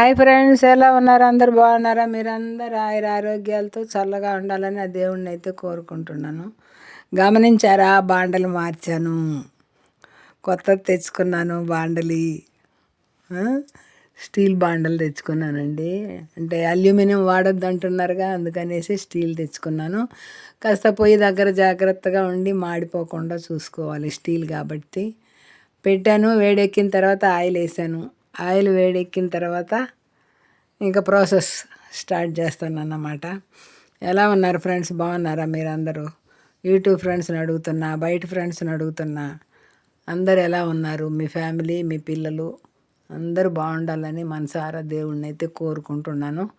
Hi friends ఎలా ఉన్నారు? అందరు బాగున్నారా? మీరందరూ ఆయుర ఆరోగ్యాలతో చల్లగా ఉండాలని ఆ దేవుణ్ణి అయితే కోరుకుంటున్నాను. గమనించారా? బాండలు మార్చాను. కొత్తది తెచ్చుకున్నాను బాండలి. స్టీల్ బాండలు తెచ్చుకున్నానండి. అంటే అల్యూమినియం వాడొద్దు అంటున్నారుగా అందుకనేసి స్టీల్ తెచ్చుకున్నాను. కాస్త పొయ్యి దగ్గర జాగ్రత్తగా ఉండి మాడిపోకుండా చూసుకోవాలి స్టీల్ కాబట్టి. పెట్టాను వేడెక్కిన తర్వాత ఆయిల్ వేసాను ఆయిల్ వేడెక్కిన తర్వాత ఇంకా ప్రాసెస్ స్టార్ట్ చేస్తానన్నమాట. ఎలా ఉన్నారు ఫ్రెండ్స్? బాగున్నారా మీరు అందరూ యూట్యూబ్ ఫ్రెండ్స్ని అడుగుతున్నా బయట ఫ్రెండ్స్ని అడుగుతున్నా అందరు ఎలా ఉన్నారు? మీ ఫ్యామిలీ మీ పిల్లలు అందరూ బాగుండాలని మనసారా దేవుణ్ణి అయితే కోరుకుంటున్నాను.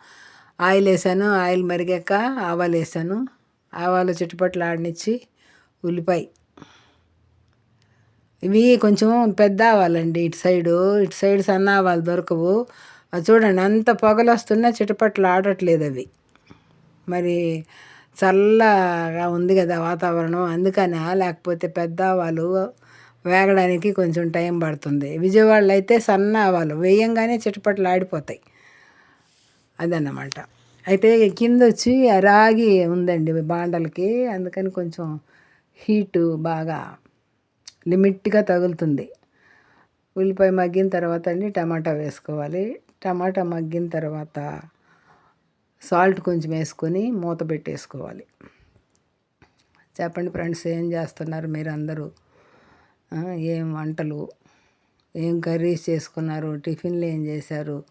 ఆయిల్ వేసాను ఆయిల్ మరిగాక ఆవాలు వేసాను. ఆవాలు చుట్టుపట్ల ఆడనిచ్చి ఉల్లిపాయ ఇవి కొంచెం పెద్ద అవ్వాలండి ఇటు సైడు ఇటు సైడ్ సన్న ఆవాలు దొరకవు. అది చూడండి అంత పొగలు వస్తున్నా చిటపట్లు ఆడట్లేదు అవి. మరి చల్లగా ఉంది కదా వాతావరణం అందుకనే లేకపోతే పెద్ద ఆవాలు వేగడానికి కొంచెం టైం పడుతుంది. విజయవాడలో అయితే సన్న ఆవాలు వేయంగానే చిటపట్లు ఆడిపోతాయి. అదన్నమాట. అయితే కింద వచ్చి రాగి ఉందండి బాండలకి అందుకని కొంచెం హీటు బాగా లిమిట్గా తగులుతుంది. ఉల్లిపాయ మగ్గిన తర్వాత అండి టమాటా వేసుకోవాలి. టమాటా మగ్గిన తర్వాత సాల్ట్ కొంచెం వేసుకొని మూత పెట్టేసుకోవాలి. చెప్పండి ఫ్రెండ్స్ ఏం చేస్తున్నారు మీరు అందరూ ఏం వంటలు? ఏం కర్రీస్ చేసుకున్నారు? టిఫిన్లు ఏం చేశారు?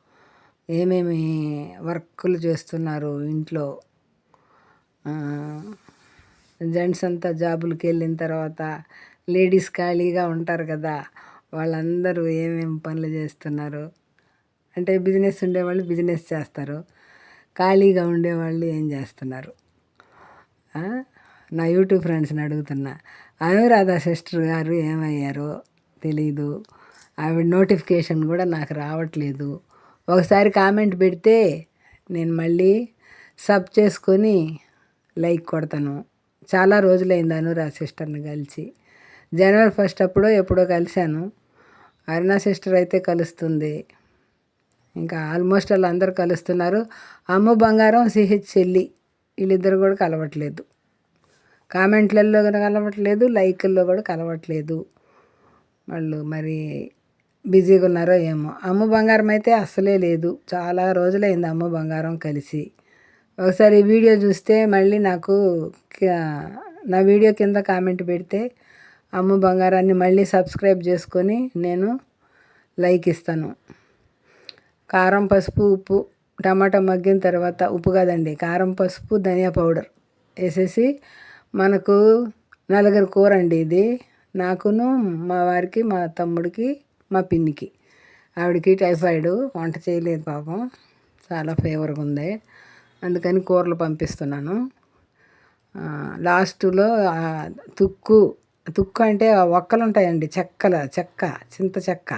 ఏమేమి వర్కులు చేస్తున్నారు ఇంట్లో? జెంట్స్ అంతా జాబులకి వెళ్ళిన తర్వాత లేడీస్ ఖాళీగా ఉంటారు కదా వాళ్ళందరూ ఏమేమి పనులు చేస్తున్నారు? అంటే బిజినెస్ ఉండేవాళ్ళు బిజినెస్ చేస్తారు ఖాళీగా ఉండేవాళ్ళు ఏం చేస్తున్నారు? నా యూట్యూబ్ ఫ్రెండ్స్ని అడుగుతున్నా అనురాధ సిస్టర్ గారు ఏమయ్యారో తెలీదు ఆవిడ నోటిఫికేషన్ కూడా నాకు రావట్లేదు. ఒకసారి కామెంట్ పెడితే నేను మళ్ళీ సబ్ చేసుకొని లైక్ కొడతాను. చాలా రోజులైంది అనురాధ సిస్టర్ని కలిసి. జనవరి ఫస్ట్ అప్పుడో ఎప్పుడో కలిశాను. అరుణ సిస్టర్ అయితే కలుస్తుంది. ఇంకా ఆల్మోస్ట్ వాళ్ళు అందరూ కలుస్తున్నారు. అమ్మ బంగారం సిహెచ్ చెల్లి వీళ్ళిద్దరు కూడా కలవట్లేదు. కామెంట్లలో కూడా కలవట్లేదు లైక్ల్లో కూడా కలవట్లేదు. వాళ్ళు మరి బిజీగా ఉన్నారో ఏమో. అమ్మ బంగారం అయితే అస్సలే లేదు. చాలా రోజులైంది అమ్మ బంగారం కలిసి. ఒకసారి వీడియో చూస్తే మళ్ళీ నాకు నా వీడియో కింద కామెంట్ పెడితే అమ్మ బంగారాన్ని మళ్ళీ సబ్స్క్రైబ్ చేసుకొని నేను లైక్ ఇస్తాను. కారం పసుపు ఉప్పు టమాటా మగ్గిన తర్వాత ఉప్పు కాదండి కారం పసుపు ధనియా పౌడర్ వేసేసి మనకు నలుగురు కూర అండి ఇది. నాకును మా వారికి మా తమ్ముడికి మా పిన్నికి. ఆవిడకి టైఫాయిడ్ వంట చేయలేదు పాపం చాలా ఫేవర్గా ఉంది. అందుకని కూరలు పంపిస్తున్నాను. లాస్ట్లో తుక్కు తుక్కు అంటే ఒక్కలు ఉంటాయండి చెక్కల చెక్క చింత చెక్క.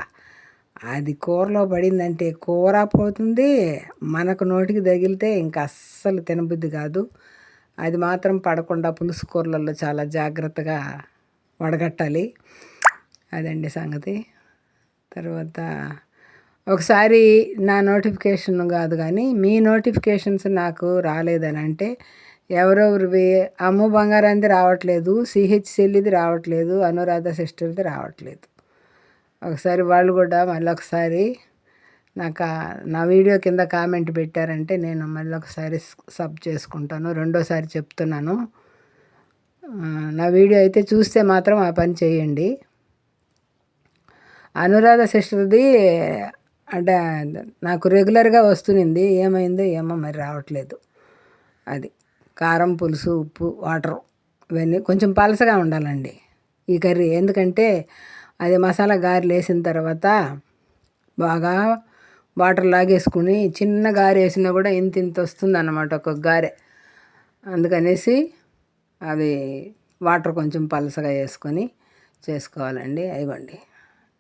అది కూరలో పడిందంటే కూర పోతుంది. మనకు నోటికి తగిలితే ఇంకా అస్సలు తినబుద్ధి కాదు. అది మాత్రం పడకుండా పులుసు కూరలలో చాలా జాగ్రత్తగా వడగట్టాలి. అదండి సంగతి. తర్వాత ఒకసారి నా నోటిఫికేషన్ కాదు కానీ మీ నోటిఫికేషన్స్ నాకు రాలేదని అంటే ఎవరెవరివి అమ్మ బంగారంది రావట్లేదు సిహెచ్ రావట్లేదు అనురాధ సిస్టర్ది రావట్లేదు. ఒకసారి వాళ్ళు కూడా మళ్ళీ ఒకసారి నాకు నా వీడియో కింద కామెంట్ పెట్టారంటే నేను మళ్ళీ ఒకసారి సబ్ చేసుకుంటాను రెండోసారి చెప్తున్నాను. నా వీడియో అయితే చూస్తే మాత్రం ఆ పని చేయండి. అనురాధ సిస్టర్ది అంటే నాకు రెగ్యులర్గా వస్తుంది ఏమైందో ఏమో మరి రావట్లేదు. అది. కారం పులుసు ఉప్పు వాటర్ ఇవన్నీ కొంచెం పలసగా ఉండాలండి ఈ కర్రీ. ఎందుకంటే అది మసాలా గారెలు వేసిన తర్వాత బాగా వాటర్ లాగేసుకుని చిన్న గారె వేసినా కూడా ఇంత ఇంత వస్తుంది అన్నమాట ఒక గారె. అందుకనేసి అది వాటర్ కొంచెం పలసగా వేసుకొని చేసుకోవాలండి. అయివ్వండి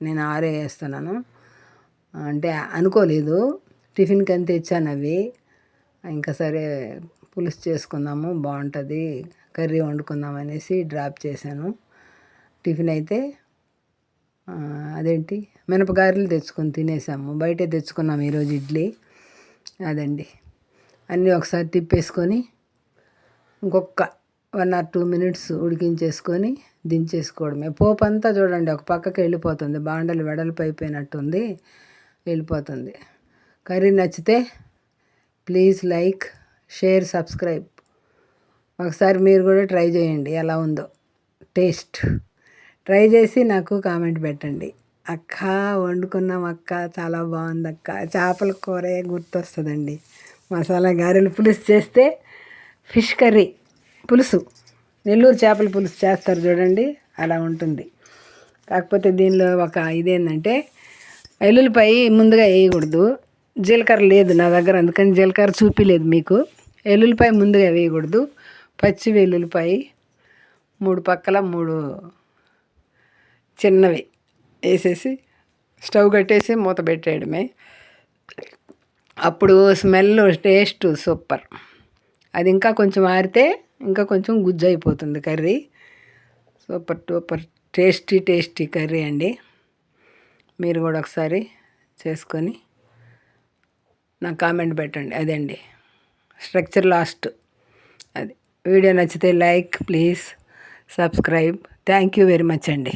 నేను ఆరే వేస్తున్నాను. అంటే అనుకోలేదు టిఫిన్కి అంత ఇచ్చాను అవి. ఇంకా సరే పులుసు చేసుకుందాము బాగుంటుంది. కర్రీ వండుకుందాం అనేసి డ్రాప్ చేశాను. టిఫిన్ అయితే అదేంటి? మినపగారెలు తెచ్చుకొని తినేసాము. బయటే తెచ్చుకున్నాం ఈరోజు ఇడ్లీ. అదండి. అన్నీ ఒకసారి తిప్పేసుకొని ఇంకొక వన్ ఆర్ టూ మినిట్స్ ఉడికించేసుకొని దించేసుకోవడమే. పోపు అంతా చూడండి ఒక పక్కకి వెళ్ళిపోతుంది. బాండలు వెడల్పు అయిపోయినట్టుంది వెళ్ళిపోతుంది. కర్రీ నచ్చితే ప్లీజ్ లైక్ షేర్ సబ్స్క్రైబ్. ఒకసారి మీరు కూడా ట్రై చేయండి ఎలా ఉందో. టేస్ట్. ట్రై చేసి నాకు కామెంట్ పెట్టండి. అక్క వండుకున్నాం అక్క చాలా బాగుంది అక్క. చేపల కూరే గుర్తొస్తుందండి. మసాలా గారెలు పులుసు చేస్తే ఫిష్ కర్రీ పులుసు. నెల్లూరు చేపల పులుసు చేస్తారు చూడండి అలా ఉంటుంది. కాకపోతే దీనిలో ఒక ఇదేంటంటే ఎల్లుల్లిపాయ ముందుగా వేయకూడదు. జీలకర్ర లేదు నా దగ్గర అందుకని జీలకర్ర చూపిలేదు మీకు. వెల్లుల్లిపాయ ముందుగా వేయకూడదు. పచ్చి వెల్లుల్లిపాయ మూడు పక్కల మూడు చిన్నవి వేసేసి స్టవ్ కట్టేసి మూత పెట్టేయడమే. అప్పుడు స్మెల్ టేస్ట్ సూపర్. అది ఇంకా కొంచెం ఆరితే ఇంకా కొంచెం గుజ్జు అయిపోతుంది curry. Super tooper tasty tasty curry అండి. మీరు కూడా ఒకసారి చేసుకొని నాకు కామెంట్ పెట్టండి. అదండి. Structure last. అది. వీడియో నచ్చితే like please subscribe. Thank you very much అండి.